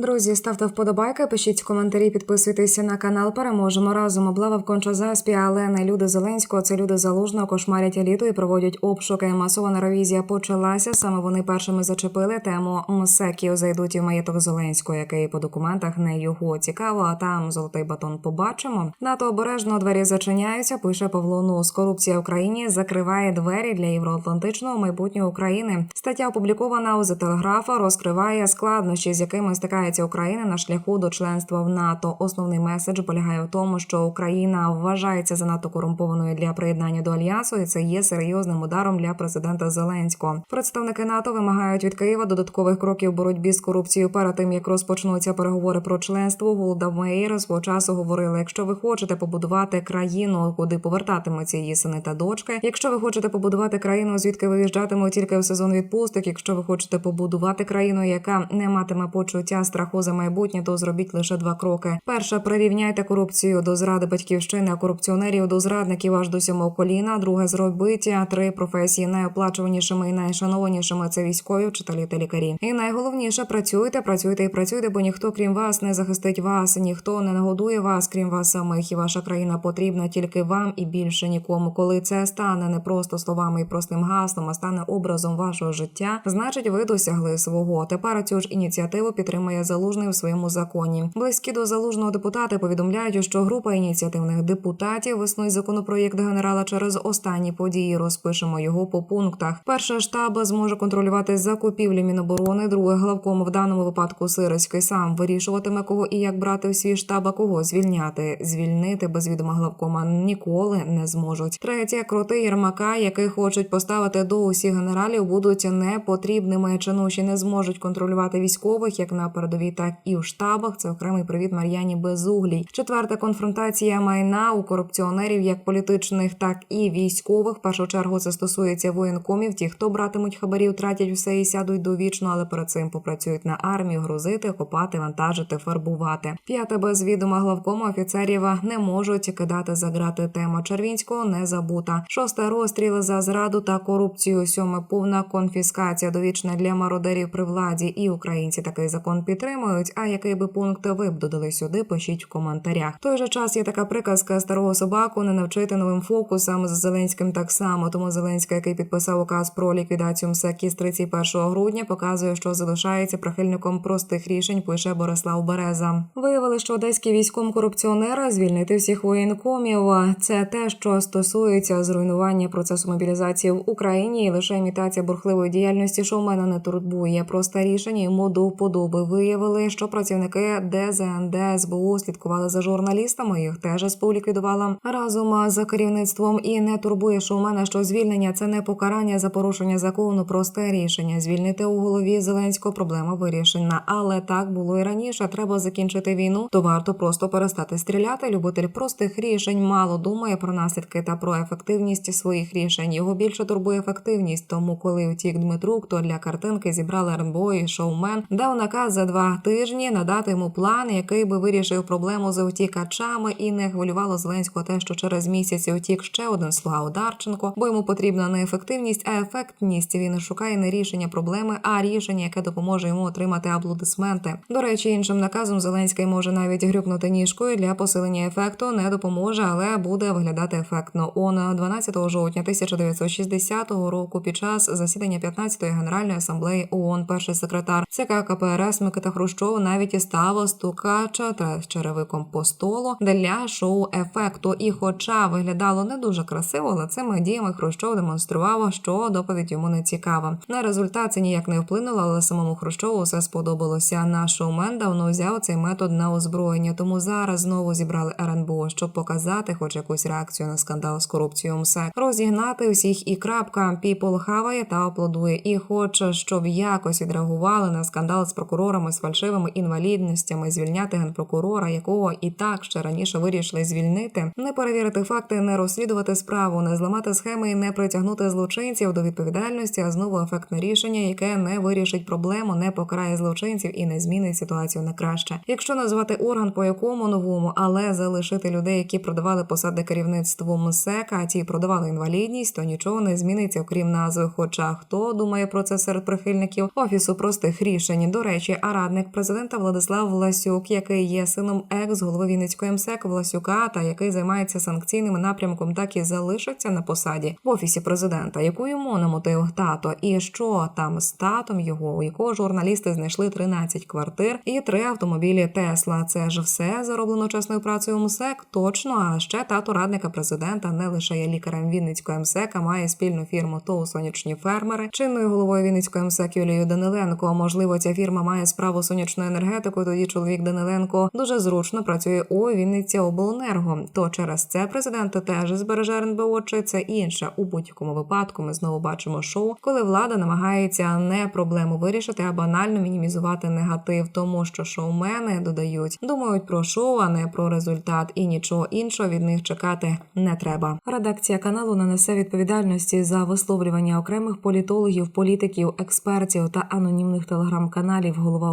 Друзі, ставте вподобайки, пишіть коментарі, підписуйтеся на канал. Переможемо разом. Облава в кончазаспі, але не люди Зеленського. Це люди залужного кошмарять еліту і проводять обшуки. Масована ревізія почалася. Саме вони першими зачепили тему МСЕКів зайдуть і в маєток Зеленського, який по документах не його цікаво. А там золотий батон побачимо. НАТО обережно двері зачиняються. Пише Павло Нус. Корупція в країні закриває двері для євроатлантичного майбутнього України. Стаття опублікована у The Telegraph, розкриває складнощі, з якими стикається Україна на шляху до членства в НАТО. Основний меседж полягає в тому, що Україна вважається занадто корумпованою для приєднання до альянсу, і це є серйозним ударом для президента Зеленського. Представники НАТО вимагають від Києва додаткових кроків боротьбі з корупцією. Перед тим як розпочнуться переговори про членство, Голда свого часу говорила: якщо ви хочете побудувати країну, куди повертатимуться її сини та дочки, якщо ви хочете побудувати країну, звідки виїжджатимуть тільки в сезон відпусток, якщо ви хочете побудувати країну, яка не матиме почуття страху за майбутнє, то зробіть лише два кроки. Перше, прирівняйте корупцію до зради батьківщини, корупціонерів до зрадників аж до сьомого коліна. Друге, зробіть три професії найоплачуванішими і найшанованішими це військові, вчителі та лікарі. І найголовніше працюйте, працюйте і працюйте, бо ніхто крім вас не захистить вас, ніхто не нагодує вас, крім вас самих. І ваша країна потрібна тільки вам і більше нікому. Коли це стане не просто словами і простим гаслом, а стане образом вашого життя, значить ви досягли свого. Тепер цю ж ініціативу підтримує залужний у своєму законі. Близькі до залужного депутати повідомляють, що група ініціативних депутатів веснує законопроєкт генерала через останні події. Розпишемо його по пунктах. Перше штаб зможе контролювати закупівлі Міноборони. Друге главком в даному випадку Сирський сам вирішуватиме кого і як брати в свій штаб, а кого звільняти. Звільнити без відома главкома ніколи не зможуть. Третє кроти Єрмака, яких хочуть поставити до усіх генералів, будуть непотрібними. Чинуші не зможуть контролювати військових як на передовій, так і в штабах. Це окремий привіт Мар'яні Безуглій. Четверта конфронтація майна у корупціонерів, як політичних, так і військових. В першу чергу це стосується воєнкомів. Ті, хто братимуть хабарів, тратять все і сядуть довічно, але перед цим попрацюють на армію, грузити, копати, вантажити, фарбувати. П'яте без відома главкома офіцерів не можуть кидати за грати. Тема Червінського не забута. Шосте розстріли за зраду та корупцію. Сьоме повна конфіскація довічна для мародерів при владі. І українці такий закон підтримують. А який би пункт ви б додали сюди? Пишіть в коментарях. В той же час є така приказка старого собаку не навчити новим фокусам з Зеленським так само. Тому Зеленський, який підписав указ про ліквідацію МСЕКІ з 31 грудня, показує, що залишається прихильником простих рішень. Пише Борислав Береза. Виявили, що одеський військом корупціонера звільнити всіх воєнкомів. Це те, що стосується зруйнування процесу мобілізації в Україні, і лише імітація бурхливої діяльності шоумена не турбує. Просте рішення йому до вподоби. Виявили, що працівники ДЗНД СБУ слідкували за журналістами. Їх теж СБУ ліквідувала разом з керівництвом. І не турбує шоумена, що звільнення це не покарання за порушення закону. Просте рішення звільнити у голові Зеленського проблема вирішена. Але так було і раніше. Треба закінчити війну. То варто просто перестати стріляти. Любитель простих рішень мало думає про наслідки та про ефективність своїх рішень. Його більше турбує ефективність. Тому, коли втік Дмитрук, то для картинки зібрали РНБО і шоумен, дав наказ за два тижні надати йому план, який би вирішив проблему з утікачами, і не хвилювало Зеленського те, що через місяць утік ще один слуга Одарченко, бо йому потрібна не ефективність, а ефектність. Він шукає не рішення проблеми, а рішення, яке допоможе йому отримати аплодисменти. До речі, іншим наказом Зеленський може навіть грюкнути ніжкою для посилення ефекту, не допоможе, але буде виглядати ефектно. Он 12 жовтня 1960 року під час засідання 15-ї генеральної асамблеї ООН перший секретар ЦК КПРС Микита Хрущов навіть і став стукача та черевиком по столу для шоу ефекту. І, хоча виглядало не дуже красиво, але цими діями Хрущов демонстрував, що доповідь йому не цікава. На результат це ніяк не вплинуло, але самому Хрущову все сподобалося. Наш шоумен давно взяв цей метод на озброєння, тому зараз знову зібрали РНБО, щоб показати, хоч якусь реакцію на скандал з корупцією МСЕК. розігнати всіх і крапка. Піпл хаває та аплодує. І хоче, щоб якось відреагували на скандал з прокурорами з фальшивими інвалідностями, звільняти генпрокурора, якого і так ще раніше вирішили звільнити, не перевірити факти, не розслідувати справу, не зламати схеми і не притягнути злочинців до відповідальності, а знову ефектне рішення, яке не вирішить проблему, не покарає злочинців і не змінить ситуацію на краще. Якщо назвати орган по якому новому, але залишити людей, які продавали посади керівництву МСЕК, а ті продавали інвалідність, то нічого не зміниться, окрім назви. Хоча хто думає про це серед прихильників офісу простих рішень. До речі, а радник президента Владислав Власюк, який є сином екс-голови Вінницької МСЕК Власюка, та який займається санкційним напрямком, так і залишиться на посаді в офісі президента, яку йому намотив тато, і що там з татом його, у якого журналісти знайшли 13 квартир і три автомобілі Тесла. Це ж все зароблено чесною працею МСЕК. Точно, а ще тато радника президента не лише є лікарем Вінницької МСЕК, а має спільну фірму ТОВ сонячні фермери. Чинною головою Вінницької МСЕК Юлією Даниленко. Можливо, ця фірма має справу з сонячною енергетикою. Тоді чоловік Даниленко дуже зручно працює у Вінниці обленерго. То через це президент теж збереже РНБО, чи це інше. У будь-якому випадку ми знову бачимо шоу, коли влада намагається не проблему вирішити, а банально мінімізувати негатив, тому що шоумени додають, думають про шоу, а не про результат, і нічого іншого від них чекати не треба. Редакція каналу не несе відповідальності за висловлювання окремих політологів, політиків, експертів та анонімних телеграм-каналів. Голова